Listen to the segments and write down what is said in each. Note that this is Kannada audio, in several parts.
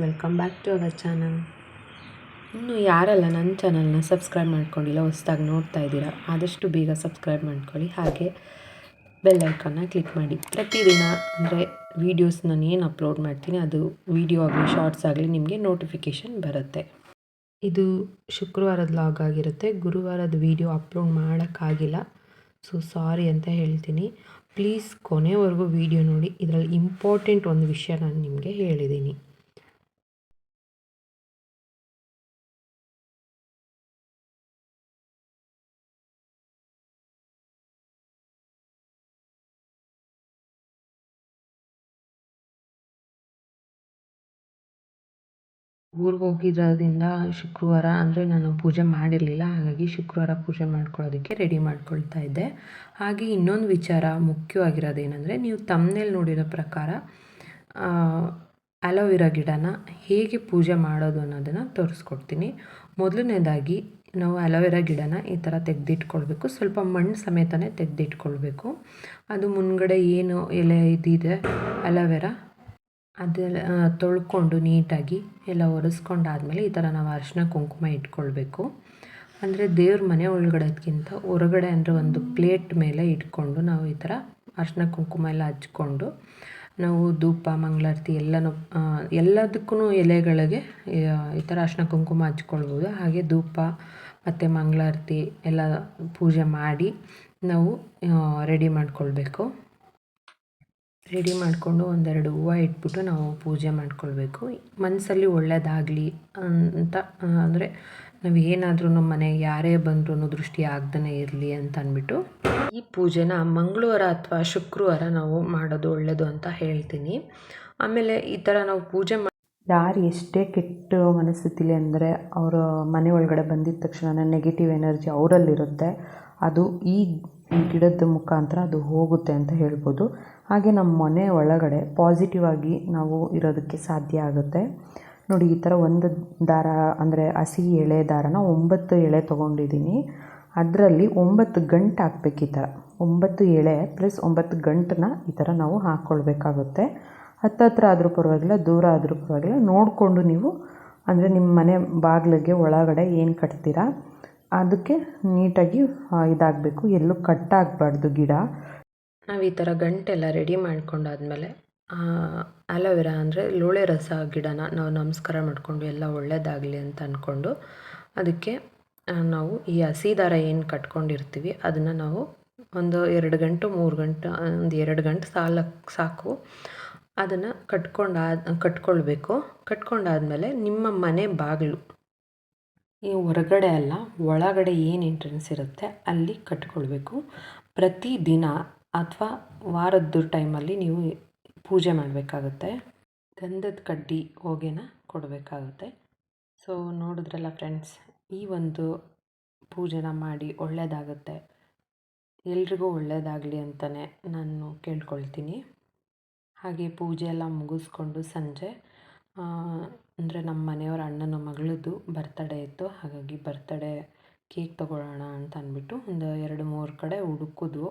Welcome back to our channel ಇನ್ನು ಯಾರಲ್ಲ ನನ್ನ ಚಾನಲ್ನ ಸಬ್ಸ್ಕ್ರೈಬ್ ಮಾಡ್ಕೊಂಡಿಲ್ಲ ಹೊಸ್ದಾಗಿ ನೋಡ್ತಾ ಇದ್ದೀರಾ ಆದಷ್ಟು ಬೇಗ ಸಬ್ಸ್ಕ್ರೈಬ್ ಮಾಡ್ಕೊಳ್ಳಿ. ಹಾಗೆ ಬೆಲ್ ಐಕಾನ್ನ ಕ್ಲಿಕ್ ಮಾಡಿ. ಪ್ರತಿದಿನ ಅಂದರೆ ವೀಡಿಯೋಸ್ ನಾನು ಏನು ಅಪ್ಲೋಡ್ ಮಾಡ್ತೀನಿ ಅದು ವೀಡಿಯೋ ಆಗಲಿ ಶಾರ್ಟ್ಸ್ ಆಗಲಿ ನಿಮಗೆ ನೋಟಿಫಿಕೇಷನ್ ಬರುತ್ತೆ. ಇದು ಶುಕ್ರವಾರದ ಲಾಗ್ ಆಗಿರುತ್ತೆ. ಗುರುವಾರದ ವೀಡಿಯೋ ಅಪ್ಲೋಡ್ ಮಾಡೋಕ್ಕಾಗಿಲ್ಲ. ಸೊ ಸಾರಿ ಅಂತ ಹೇಳ್ತೀನಿ. ಪ್ಲೀಸ್ ಕೊನೆವರೆಗೂ ವೀಡಿಯೋ ನೋಡಿ. ಇದರಲ್ಲಿ ಇಂಪಾರ್ಟೆಂಟ್ ಒಂದು ವಿಷಯ ನಾನು ನಿಮಗೆ ಹೇಳಿದ್ದೀನಿ. ಊರಿಗೆ ಹೋಗಿರೋದ್ರಿಂದ ಶುಕ್ರವಾರ ಅಂದರೆ ನಾನು ಪೂಜೆ ಮಾಡಿರಲಿಲ್ಲ, ಹಾಗಾಗಿ ಶುಕ್ರವಾರ ಪೂಜೆ ಮಾಡ್ಕೊಳ್ಳೋದಕ್ಕೆ ರೆಡಿ ಮಾಡ್ಕೊಳ್ತಾ ಇದ್ದೆ. ಹಾಗೆ ಇನ್ನೊಂದು ವಿಚಾರ ಮುಖ್ಯವಾಗಿರೋದೇನೆಂದರೆ, ನೀವು ತಮ್ಮನೇಲಿ ನೋಡಿರೋ ಪ್ರಕಾರ ಅಲೋವೆರಾ ಗಿಡನ ಹೇಗೆ ಪೂಜೆ ಮಾಡೋದು ಅನ್ನೋದನ್ನು ತೋರಿಸ್ಕೊಡ್ತೀನಿ. ಮೊದಲನೇದಾಗಿ, ನಾವು ಅಲೋವೆರಾ ಗಿಡನ ಈ ಥರ ತೆಗೆದಿಟ್ಕೊಳ್ಬೇಕು. ಸ್ವಲ್ಪ ಮಣ್ಣು ಸಮೇತನೇ ತೆಗೆದಿಟ್ಕೊಳ್ಬೇಕು. ಅದು ಮುನ್ಗಡೆ ಏನು ಎಲೆ ಇದಿದೆ ಅಲೋವೆರಾ ಅದೆಲ್ಲ ತೊಳ್ಕೊಂಡು ನೀಟಾಗಿ ಎಲ್ಲ ಒರೆಸ್ಕೊಂಡಾದ್ಮೇಲೆ ಈ ಥರ ನಾವು ಅರಿಶಿನ ಕುಂಕುಮ ಇಟ್ಕೊಳ್ಬೇಕು. ಅಂದರೆ ದೇವ್ರ ಮನೆ ಒಳಗಡೆದ್ಕಿಂತ ಹೊರಗಡೆ ಅಂದರೆ ಒಂದು ಪ್ಲೇಟ್ ಮೇಲೆ ಇಟ್ಕೊಂಡು ನಾವು ಈ ಥರ ಅರಿಶಿನ ಕುಂಕುಮ ಎಲ್ಲ ಹಚ್ಕೊಂಡು ನಾವು ಧೂಪ, ಮಂಗಳಾರತಿ ಎಲ್ಲನೂ ಎಲ್ಲದಕ್ಕೂ ಎಲೆಗಳಿಗೆ ಈ ಥರ ಅರಿಶಿನ ಕುಂಕುಮ ಹಚ್ಕೊಳ್ಬೋದು. ಹಾಗೆ ಧೂಪ ಮತ್ತು ಮಂಗಳಾರತಿ ಎಲ್ಲ ಪೂಜೆ ಮಾಡಿ ನಾವು ರೆಡಿ ಮಾಡ್ಕೊಳ್ಬೇಕು. ರೆಡಿ ಮಾಡಿಕೊಂಡು ಒಂದೆರಡು ಹೂವು ಇಟ್ಬಿಟ್ಟು ನಾವು ಪೂಜೆ ಮಾಡ್ಕೊಳ್ಬೇಕು. ಮನಸ್ಸಲ್ಲಿ ಒಳ್ಳೆಯದಾಗಲಿ ಅಂತ ಅಂದರೆ ನಾವು ಏನಾದ್ರೂ ನಮ್ಮ ಮನೆಗೆ ಯಾರೇ ಬಂದ್ರೂ ದೃಷ್ಟಿ ಆಗ್ದೇ ಇರಲಿ ಅಂತ ಅಂದ್ಬಿಟ್ಟು ಈ ಪೂಜೆನ ಮಂಗಳವಾರ ಅಥವಾ ಶುಕ್ರವಾರ ನಾವು ಮಾಡೋದು ಒಳ್ಳೆಯದು ಅಂತ ಹೇಳ್ತೀನಿ. ಆಮೇಲೆ ಈ ಥರ ನಾವು ಪೂಜೆ ಮಾಡಿ ಯಾರು ಎಷ್ಟೇ ಕೆಟ್ಟ ಮನಸ್ಥಿತಿಲಿ ಅಂದರೆ ಅವರ ಮನೆ ಒಳಗಡೆ ಬಂದಿದ ತಕ್ಷಣ ನೆಗೆಟಿವ್ ಎನರ್ಜಿ ಅವರಲ್ಲಿರುತ್ತೆ. ಅದು ಈ ಗಿಡದ ಮುಖಾಂತರ ಅದು ಹೋಗುತ್ತೆ ಅಂತ ಹೇಳ್ಬೋದು. ಹಾಗೆ ನಮ್ಮ ಮನೆ ಒಳಗಡೆ ಪಾಸಿಟಿವ್ ಆಗಿ ನಾವು ಇರೋದಕ್ಕೆ ಸಾಧ್ಯ ಆಗುತ್ತೆ. ನೋಡಿ, ಈ ಥರ ಒಂದು ದಾರ ಅಂದರೆ ಹಸಿ ಎಳೆ ದಾರನ ಒಂಬತ್ತು ಎಳೆ ತೊಗೊಂಡಿದ್ದೀನಿ. ಅದರಲ್ಲಿ ಒಂಬತ್ತು ಗಂಟು ಹಾಕ್ಬೇಕು ಈ ಥರ. ಒಂಬತ್ತು ಎಳೆ ಪ್ಲಸ್ ಒಂಬತ್ತು ಗಂಟನ್ನ ಈ ಥರ ನಾವು ಹಾಕ್ಕೊಳ್ಬೇಕಾಗುತ್ತೆ ಹತ್ತತ್ರ ಆದರೂ ಪರವಾಗಿಲ್ಲ, ದೂರ ಆದರೂ ಪರವಾಗಿಲ್ಲ. ನೋಡಿಕೊಂಡು ನೀವು ಅಂದರೆ ನಿಮ್ಮ ಮನೆ ಬಾಗಿಲಿಗೆ ಒಳಗಡೆ ಏನು ಕಟ್ತೀರಾ? ಅದಕ್ಕೆ ನೀಟಾಗಿ ಇದಾಗಬೇಕು. ಎಲ್ಲೂ ಕಟ್ಟಾಗಬಾರ್ದು ಗಿಡ. ನಾವು ಈ ಥರ ಗಂಟೆಲ್ಲ ರೆಡಿ ಮಾಡ್ಕೊಂಡಾದ್ಮೇಲೆ ಅಲೋವೆರಾ ಅಂದರೆ ಲೋಳೆ ರಸ ಗಿಡನ ನಾವು ನಮಸ್ಕಾರ ಮಾಡಿಕೊಂಡು ಎಲ್ಲ ಒಳ್ಳೆಯದಾಗಲಿ ಅಂತ ಅಂದ್ಕೊಂಡು ಅದಕ್ಕೆ ನಾವು ಈ ಹಸಿ ದಾರ ಏನು ಕಟ್ಕೊಂಡಿರ್ತೀವಿ, ಅದನ್ನು ನಾವು ಒಂದು ಎರಡು ಗಂಟೆ, ಮೂರು ಗಂಟೆ ಒಂದು ಎರಡು ಗಂಟೆ ಸಾಲ, ಸಾಕು. ಅದನ್ನು ಕಟ್ಕೊಂಡಾದ, ಕಟ್ಕೊಳ್ಬೇಕು. ಕಟ್ಕೊಂಡಾದಮೇಲೆ ನಿಮ್ಮ ಮನೆ ಬಾಗಿಲು ಈ ಹೊರಗಡೆ ಅಲ್ಲ, ಒಳಗಡೆ ಏನು ಎಂಟ್ರೆನ್ಸ್ ಇರುತ್ತೆ ಅಲ್ಲಿ ಕಟ್ಕೊಳ್ಬೇಕು. ಪ್ರತಿದಿನ ಅಥವಾ ವಾರದ್ದು ಟೈಮಲ್ಲಿ ನೀವು ಪೂಜೆ ಮಾಡಬೇಕಾಗುತ್ತೆ. ಗಂಧದ ಕಡ್ಡಿ ಹೊಗೆನ ಕೊಡಬೇಕಾಗುತ್ತೆ. ಸೊ ನೋಡಿದ್ರಲ್ಲ ಫ್ರೆಂಡ್ಸ್ ಈ ಒಂದು ಪೂಜೆನ ಮಾಡಿ ಒಳ್ಳೆಯದಾಗುತ್ತೆ ಎಲ್ರಿಗೂ ಒಳ್ಳೆಯದಾಗಲಿ ಅಂತಲೇ ನಾನು ಕೇಳ್ಕೊಳ್ತೀನಿ. ಹಾಗೆ ಪೂಜೆ ಎಲ್ಲ ಮುಗಿಸ್ಕೊಂಡು ಸಂಜೆ ಅಂದರೆ ನಮ್ಮ ಮನೆಯವ್ರ ಅಣ್ಣನ ಮಗಳದ್ದು ಬರ್ತಡೇ ಇತ್ತು. ಹಾಗಾಗಿ ಬರ್ತಡೇ ಕೇಕ್ ತೊಗೊಳ್ಳೋಣ ಅಂತ ಅಂದ್ಬಿಟ್ಟು ಒಂದು ಎರಡು ಮೂರು ಕಡೆ ಹುಡುಕಿದ್ವು.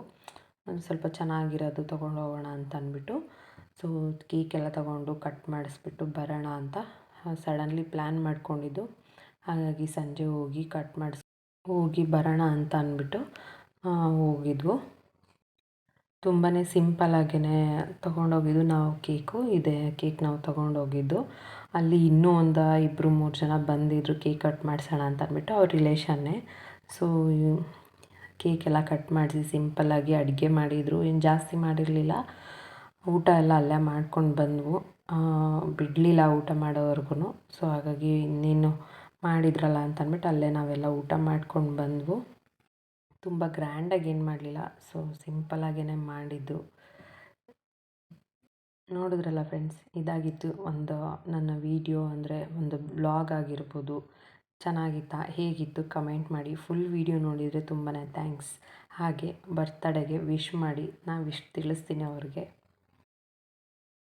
ಒಂದು ಸ್ವಲ್ಪ ಚೆನ್ನಾಗಿರೋದು ತೊಗೊಂಡು ಹೋಗೋಣ ಅಂತ ಅಂದ್ಬಿಟ್ಟು. ಸೊ ಕೇಕೆಲ್ಲ ತೊಗೊಂಡು ಕಟ್ ಮಾಡಿಸ್ಬಿಟ್ಟು ಬರೋಣ ಅಂತ ಸಡನ್ಲಿ ಪ್ಲ್ಯಾನ್ ಮಾಡ್ಕೊಂಡಿದ್ದು. ಹಾಗಾಗಿ ಸಂಜೆ ಹೋಗಿ ಕಟ್ ಮಾಡಿಸ್, ಹೋಗಿ ಬರೋಣ ಅಂತ ಅಂದ್ಬಿಟ್ಟು ಹೋಗಿದ್ವು. ತುಂಬಾ ಸಿಂಪಲ್ಲಾಗೇ ತೊಗೊಂಡೋಗಿದ್ದು ನಾವು ಕೇಕು. ಇದೆ ಕೇಕ್ ನಾವು ತೊಗೊಂಡೋಗಿದ್ದು. ಅಲ್ಲಿ ಇನ್ನೂ ಒಂದು ಇಬ್ಬರು ಮೂರು ಜನ ಬಂದಿದ್ದರು ಕೇಕ್ ಕಟ್ ಮಾಡಿಸೋಣ ಅಂತ ಅಂದ್ಬಿಟ್ಟು ಅವ್ರ ರಿಲೇಷನ್ನೇ ಸೊ ಕೇಕ್ ಎಲ್ಲ ಕಟ್ ಮಾಡಿಸಿ ಸಿಂಪಲ್ಲಾಗಿ ಅಡುಗೆ ಮಾಡಿದರು. ಏನು ಜಾಸ್ತಿ ಮಾಡಿರಲಿಲ್ಲ. ಊಟ ಎಲ್ಲ ಅಲ್ಲೇ ಮಾಡ್ಕೊಂಡು ಬಂದವು. ಬಿಡಲಿಲ್ಲ ಊಟ ಮಾಡೋವರೆಗೂ ಸೊ ಹಾಗಾಗಿ ಇನ್ನೇನು ಮಾಡಿದ್ರಲ್ಲ ಅಂತ ಅಂದ್ಬಿಟ್ಟು ಅಲ್ಲೇ ನಾವೆಲ್ಲ ಊಟ ಮಾಡ್ಕೊಂಡು ಬಂದವು. ತುಂಬ ಗ್ರ್ಯಾಂಡಾಗಿ ಏನು ಮಾಡಲಿಲ್ಲ. ಸೊ ಸಿಂಪಲ್ಲಾಗೇ ಮಾಡಿದ್ದು. ನೋಡಿದ್ರಲ್ಲ ಫ್ರೆಂಡ್ಸ್, ಇದಾಗಿತ್ತು ಒಂದು ನನ್ನ ವೀಡಿಯೋ ಅಂದರೆ ಒಂದು ಬ್ಲಾಗ್ ಆಗಿರ್ಬೋದು. ಚೆನ್ನಾಗಿತ್ತಾ? ಹೇಗಿತ್ತು? ಕಮೆಂಟ್ ಮಾಡಿ. ಫುಲ್ ವೀಡಿಯೋ ನೋಡಿದರೆ ತುಂಬಾ ಥ್ಯಾಂಕ್ಸ್. ಹಾಗೆ ಬರ್ತಡೆಗೆ ವಿಶ್ ಮಾಡಿ. ನಾ ವಿಶ್ ತಿಳಿಸ್ತೀನಿ ಅವ್ರಿಗೆ.